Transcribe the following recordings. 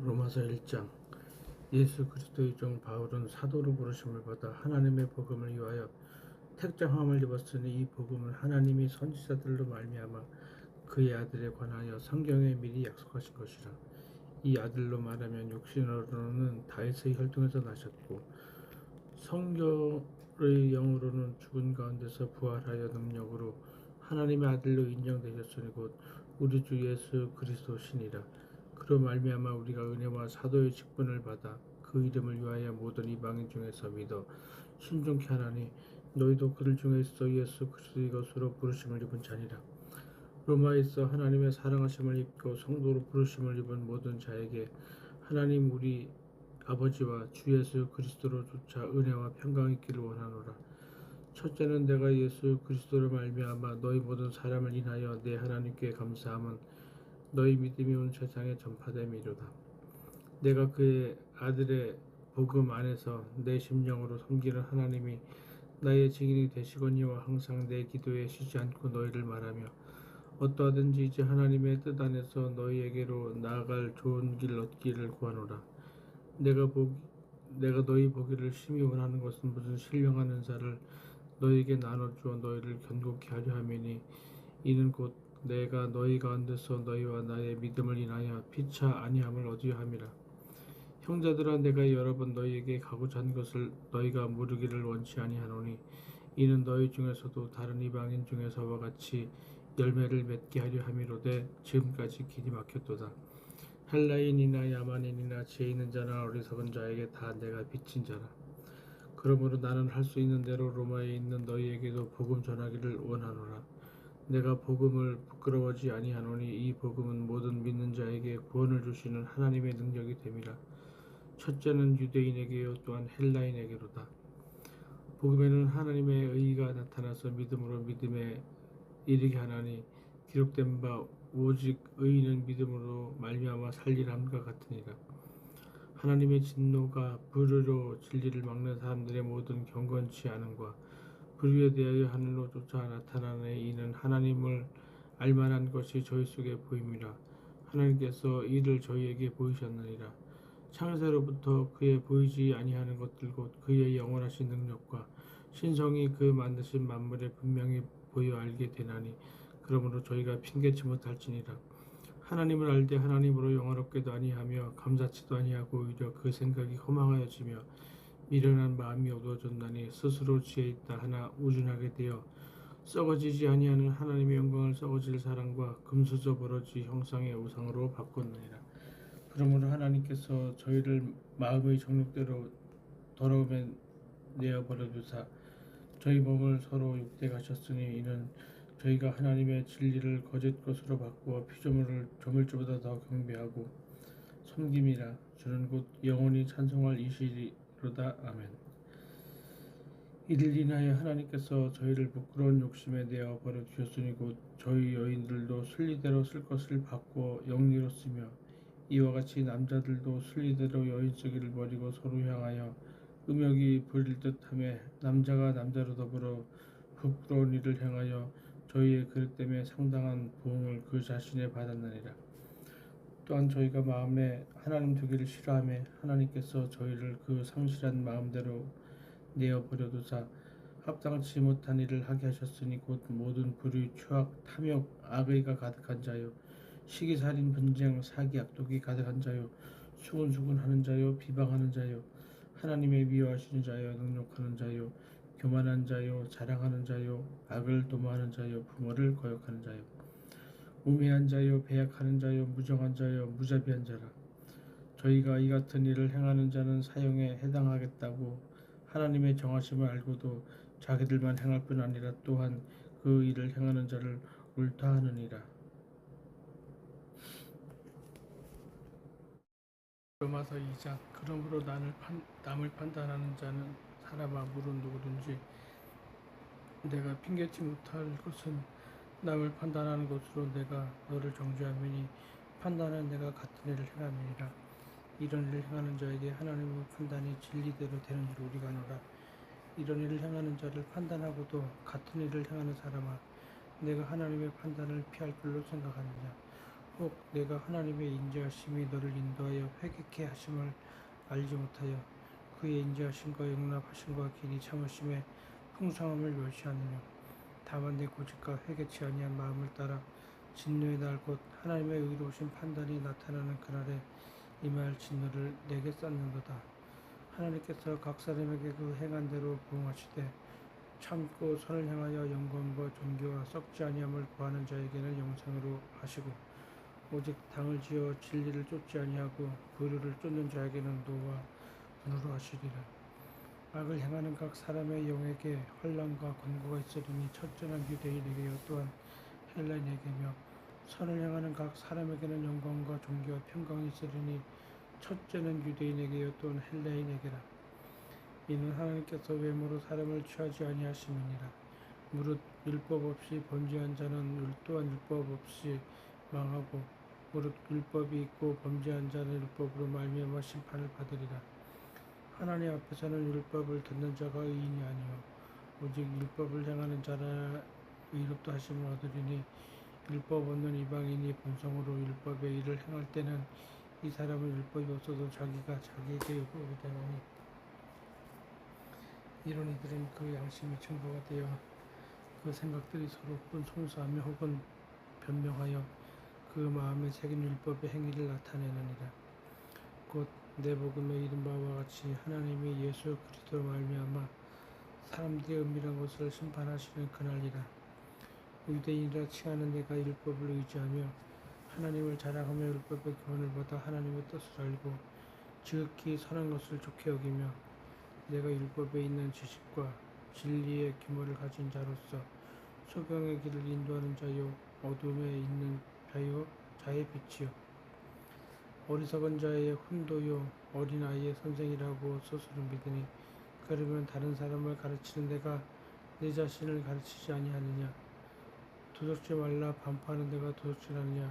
로마서 1장. 예수 그리스도의 종 바울은 사도로 부르심을 받아 하나님의 복음을 위하여 택정함을 입었으니 이 복음은 하나님이 선지자들로 말미암아 그의 아들에 관하여 성경에 미리 약속하신 것이라. 이 아들로 말하면 육신으로는 다윗의 혈통에서 나셨고 성경의 영으로는 죽은 가운데서 부활하여 능력으로 하나님의 아들로 인정되셨으니 곧 우리 주 예수 그리스도시니라 그로 말미암아 우리가 은혜와 사도의 직분을 받아 그 이름을 위하여 모든 이방인 중에서 믿어 순종케 하나니 너희도 그들 중에 있어 예수 그리스도의 것으로 부르심을 입은 자니라. 로마에 있어 하나님의 사랑하심을 입고 성도로 부르심을 입은 모든 자에게 하나님 우리 아버지와 주 예수 그리스도로 조차 은혜와 평강이 있기를 원하노라. 첫째는 내가 예수 그리스도로 말미암아 너희 모든 사람을 인하여 내 하나님께 감사함은 너희 믿음이 온 세상에 전파됨이로다. 내가 그의 아들의 복음 안에서 내 심령으로 섬기는 하나님이 나의 증인이 되시거니와 항상 내 기도에 쉬지 않고 너희를 말하며 어떠하든지 이제 하나님의 뜻 안에서 너희에게로 나아갈 좋은 길 얻기를 구하노라. 내가 보 내가 너희 보기를 심히 원하는 것은 무슨 신령한 은사를 너희에게 나눠주어 너희를 견고케 하려 함이니 이는 곧 내가 너희 가운데서 너희와 나의 믿음을 인하여 피차 아니함을 얻으려 함이라. 형제들아 내가 여러 번 너희에게 가고자 한 것을 너희가 모르기를 원치 아니하노니 이는 너희 중에서도 다른 이방인 중에서와 같이 열매를 맺게 하려 함이로되 지금까지 길이 막혔도다. 헬라인이나 야만인이나 지혜 있는 자나 어리석은 자에게 다 내가 비친 자라. 그러므로 나는 할 수 있는 대로 로마에 있는 너희에게도 복음 전하기를 원하노라. 내가 복음을 부끄러워하지 아니하노니 이 복음은 모든 믿는 자에게 구원을 주시는 하나님의 능력이 됨이라. 첫째는 유대인에게요 또한 헬라인에게로다. 복음에는 하나님의 의가 나타나서 믿음으로 믿음에 이르게 하나니 기록된 바 오직 의인은 믿음으로 말미암아 살리람과 같으니라. 하나님의 진노가 불의로 진리를 막는 사람들의 모든 경건치 않음과 불의에 대하여 하늘로 쫓아 나타나는 이는 하나님을 알만한 것이 저희 속에 보임이라 하나님께서 이를 저희에게 보이셨느니라. 창세로부터 그의 보이지 아니하는 것들 곧 그의 영원하신 능력과 신성이 그 만드신 만물에 분명히 보여 알게 되나니 그러므로 저희가 핑계치 못할지니라. 하나님을 알되 하나님으로 영화롭게도 아니하며 감사치도 아니하고 오히려 그 생각이 허망하여지며 미련한 마음이 어두워졌나니 스스로 지혜 있다 하나 우준하게 되어 썩어지지 아니하는 하나님의 영광을 썩어질 사랑과 금수저 버러지 형상의 우상으로 바꿨느니라. 그러므로 하나님께서 저희를 마음의 정욕대로 더러움에 내어 버려두사 저희 몸을 서로 육대가셨으니 이는 저희가 하나님의 진리를 거짓 것으로 바꾸어 피조물을 조물주보다 더 경배하고 섬김이라 주는 곧 영원히 찬송할 이시리 로다 아멘. 이를 인하여 하나님께서 저희를 부끄러운 욕심에 내어 버려 주셨으니 곧 저희 여인들도 순리대로 쓸 것을 바꾸어 영리로 쓰며 이와 같이 남자들도 순리대로 여인 쓰기를 버리고 서로 향하여 음욕이 부릴 듯함에 남자가 남자로 더불어 부끄러운 일을 행하여 저희의 그릇 때문에 상당한 보응을 그 자신에 받았느니라. 또한 저희가 마음에 하나님 두기를 싫어하며 하나님께서 저희를 그 성실한 마음대로 내어 버려두사 합당치 못한 일을 하게 하셨으니 곧 모든 불의, 추악, 탐욕, 악의가 가득한 자요 시기살인, 분쟁, 사기, 악독이 가득한 자요 수군수군하는 자요 비방하는 자요 하나님의 미워하시는 자요 능욕하는 자요 교만한 자요 자랑하는 자요 악을 도모하는 자요 부모를 거역하는 자요 우매한 자요 배약하는 자요 무정한 자요 무자비한 자라. 저희가 이 같은 일을 행하는 자는 사형에 해당하겠다고 하나님의 정하심을 알고도 자기들만 행할 뿐 아니라 또한 그 일을 행하는 자를 옳다 하느니라. 로마서 2장 그러므로 남을, 판, 남을 판단하는 자는 사람아 물은 누구든지 내가 핑계치 못할 것은 남을 판단하는 것으로 내가 너를 정죄하매니 판단은 내가 같은 일을 행함이니라. 이런 일을 행하는 자에게 하나님의 판단이 진리대로 되는 줄 우리가 노라 이런 일을 행하는 자를 판단하고도 같은 일을 행하는 사람아 내가 하나님의 판단을 피할 줄로 생각하느냐? 혹 내가 하나님의 인자하심이 너를 인도하여 회개케 하심을 알지 못하여 그의 인자하심과 용납하심과 길이 참으심의 풍성함을 멸시하느냐 다만 내 고집과 회개치 아니한 마음을 따라 진노의 날 곧 하나님의 의로우신 판단이 나타나는 그날에 임할 진노를 내게 쌓는도다 하나님께서 각 사람에게 그 행한 대로 부응하시되 참고 선을 향하여 영광과 존귀와 썩지 아니함을 구하는 자에게는 영생으로 하시고 오직 당을 지어 진리를 쫓지 아니하고 불의를 쫓는 자에게는 노와 분으로 하시리라. 악을 행하는 각 사람의 영에게 환란과 권고가 있으리니 첫째는 유대인에게요 또한 헬라인에게며 선을 향하는 각 사람에게는 영광과 존귀와 평강이 있으리니 첫째는 유대인에게요 또한 헬라인에게라. 이는 하나님께서 외모로 사람을 취하지 아니하심이니라. 무릇 율법 없이 범죄한 자는 율 또한 율법 없이 망하고 무릇 율법이 있고 범죄한 자는 율법으로 말미암아 심판을 받으리라. 하나님 앞에서는 율법을 듣는 자가 의인이 아니요 오직 율법을 행하는 자라 의롭다 하심을 얻으리니 율법 없는 이방인이 본성으로 율법의 일을 행할 때는 이 사람은 율법이 없어도 자기가 자기에게 율법이 되나니 이런 이들은 그 양심이 증거가 되어 그 생각들이 서로 혹은 송수하며 혹은 변명하여 그 마음에 새긴 율법의 행위를 나타내느니라. 곧 내 복음에 이른 바와 같이 하나님이 예수 그리스도로 말미암아 사람들의 은밀한 것을 심판하시는 그날이라. 유대인이라 칭하는 내가 율법을 의지하며 하나님을 자랑하며 율법의 교훈을 받아 하나님의 뜻을 알고 지극히 선한 것을 좋게 여기며 내가 율법에 있는 지식과 진리의 규모를 가진 자로서 소경의 길을 인도하는 자요 어둠에 있는 자요 자의 빛이요 어리석은 자의 훈도요 어린아이의 선생이라고 스스로 믿으니 그러면 다른 사람을 가르치는 내가 내 자신을 가르치지 아니하느냐? 도적지 말라 반포하는 데가 도적질하느냐?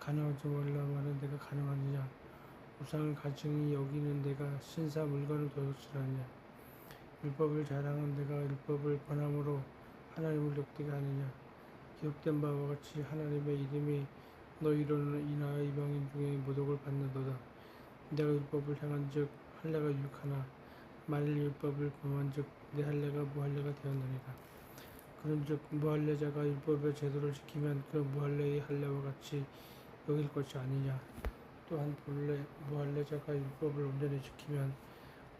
가능하지 말라 하는 데가 가능하느냐? 우상을 가증히 여기는 데가 신사 물건을 도둑질하느냐? 율법을 자랑하는 데가 율법을 권함으로 하나님을 욕되게 하느냐? 기록된 바와 같이 하나님의 이름이 너희로는 이나 이방인 중에 모독을 받는도다. 내가 율법을 행한 즉 할례가 유익하나 만일 율법을 범한 즉 내 할례가 무할례가 되었느니라. 그런즉 무할례자가 율법의 제도를 지키면 그 무할례의 할례와 같이 여길 것이 아니냐. 또한 본래 무할례자가 율법을 온전히 지키면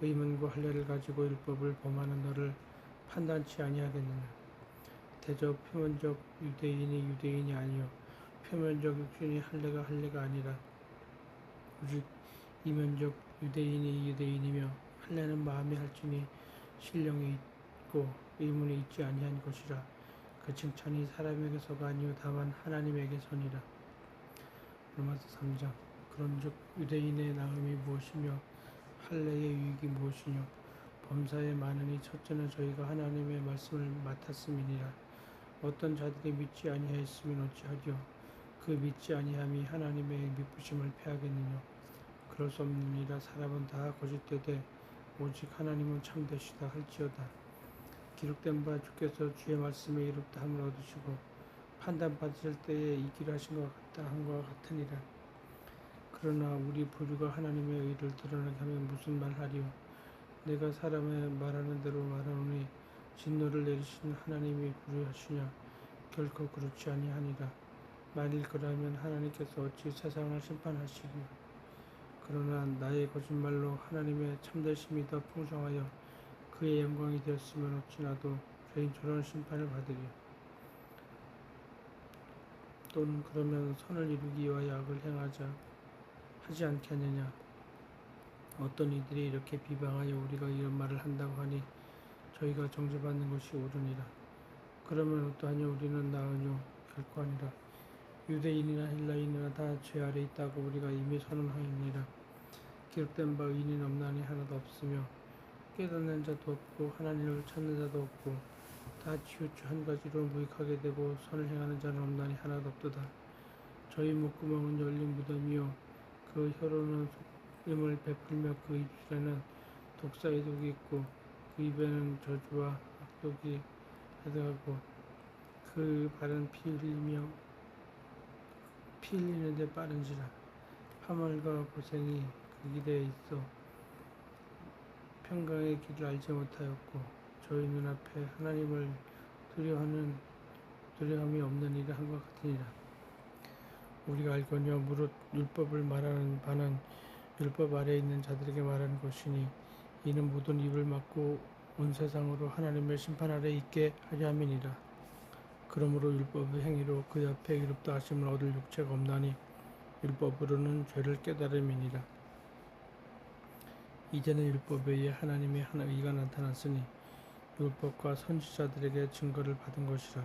의문과 할례를 가지고 율법을 범하는 너를 판단치 아니하겠느냐. 대적 표면적 유대인이 유대인이 아니요 표면적 육신이 할례가 할례가 아니라 오직 이면적 유대인이 유대인이며 할례는 마음에 할지니 신령이 있고 의문이 있지 아니한 것이라 그 칭찬이 사람에게서가 아니요 다만 하나님에게서니라. 로마서 3장. 그런즉 유대인의 나음이 무엇이며 할례의 유익이 무엇이뇨? 범사에 많으니 첫째는 저희가 하나님의 말씀을 맡았음이니라. 어떤 자들이 믿지 아니하였으면 어찌하리요 그 믿지 아니함이 하나님의 미쁘심을 패하겠느냐 그럴 수 없느니라 사람은 다 거짓되되 오직 하나님은 참되시다 할지어다 기록된 바 주께서 주의 말씀에 이롭다 함을 얻으시고 판단 받으실 때에 이기를 하신 것 같다 한것 같으니라 그러나 우리 부류가 하나님의 의를 드러나게 하면 무슨 말하리요? 내가 사람의 말하는 대로 말하노니 진노를 내리신 하나님이 부류하시냐? 결코 그렇지 아니하니라. 만일 그러면 하나님께서 어찌 세상을 심판하시리요? 그러나 나의 거짓말로 하나님의 참되심이 더 풍성하여 그의 영광이 되었으면 어찌나도 죄인처럼 심판을 받으리요. 또는 그러면 선을 이루기 위하여 악을 행하자 하지 않겠느냐. 어떤 이들이 이렇게 비방하여 우리가 이런 말을 한다고 하니 저희가 정죄받는 것이 옳으니라. 그러면 어떠하냐 우리는 나으뇨 결코 아니라 유대인이나 헬라인이나 다 죄 아래 있다고 우리가 이미 선언하였느니라. 기록된 바 의인은 없나니 하나도 없으며 깨닫는 자도 없고 하나님을 찾는 자도 없고 다 치우쳐 한 가지로 무익하게 되고 선을 행하는 자는 없나니 하나도 없도다. 저희 목구멍은 열린 무덤이요 그 혀로는 속임을 베풀며 그 입술에는 독사의 독이 있고 그 입에는 저주와 악독이 해당하고 그 발은 피 흘리며 피 흘리는데 빠른지라 파멸과 고생이 그 길에 있어 평강의 길을 알지 못하였고 저희 눈앞에 하나님을 두려워하는 두려움이 없는 일을 한 것 같으니라. 우리가 알거니와 무릇 율법을 말하는 바는 율법 아래에 있는 자들에게 말하는 것이니 이는 모든 입을 막고 온 세상으로 하나님의 심판 아래 있게 하려 함이니라 그러므로 율법의 행위로 그 옆에 이롭다 하심을 얻을 육체가 없나니 율법으로는 죄를 깨달음이니라. 이제는 율법에 의해 하나님의 하나 의가 나타났으니 율법과 선지자들에게 증거를 받은 것이라.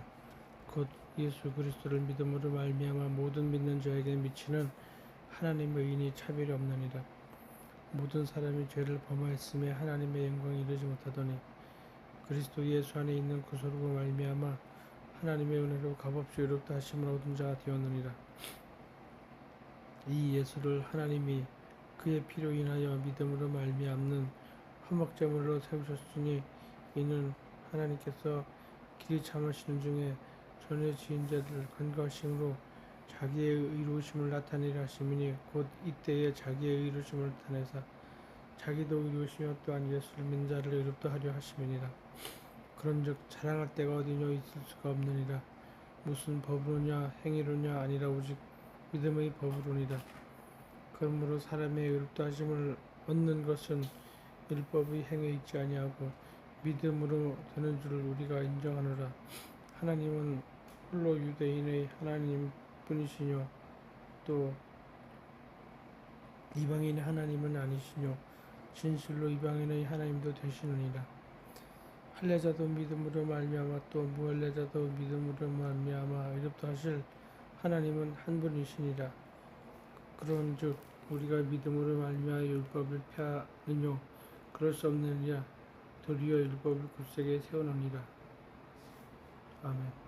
곧 예수 그리스도를 믿음으로 말미암아 모든 믿는 자에게 미치는 하나님의 의인이 차별이 없느니라. 모든 사람이 죄를 범하였음에 하나님의 영광을 이루지 못하더니 그리스도 예수 안에 있는 구속으로 말미암아 하나님의 은혜로 값없이 의롭다 하심을 얻은 자가 되었느니라. 이 예수를 하나님이 그의 피로 인하여 믿음으로 말미암는 화목제물로 세우셨으니 이는 하나님께서 길이 참으시는 중에 전에 지은 자들을 건거하심으로 자기의 의로우심을 나타내려 하심이니 곧 이때에 자기의 의로우심을 나타내사 자기도 의로우시며 또한 예수를 믿는 자를 의롭다 하려 하심이니라 그런즉 자랑할 때가 어디뇨 있을 수가 없느니라. 무슨 법으로냐 행위로냐 아니라 오직 믿음의 법으로니라. 그러므로 사람의 의롭다 하심을 얻는 것은 율법의 행위에 있지 아니하고 믿음으로 되는 줄을 우리가 인정하노라. 하나님은 홀로 유대인의 하나님 뿐이시뇨. 또 이방인의 하나님은 아니시뇨. 진실로 이방인의 하나님도 되시느니라 할례자도 믿음으로 말미암아 또 무할례자도 믿음으로 말미암아 의롭다 하실 하나님은 한 분이시니라. 그런즉 우리가 믿음으로 말미암아 율법을 펴느뇨 그럴 수 없느니라. 도리어 율법을 굳세게 세우느니라. 아멘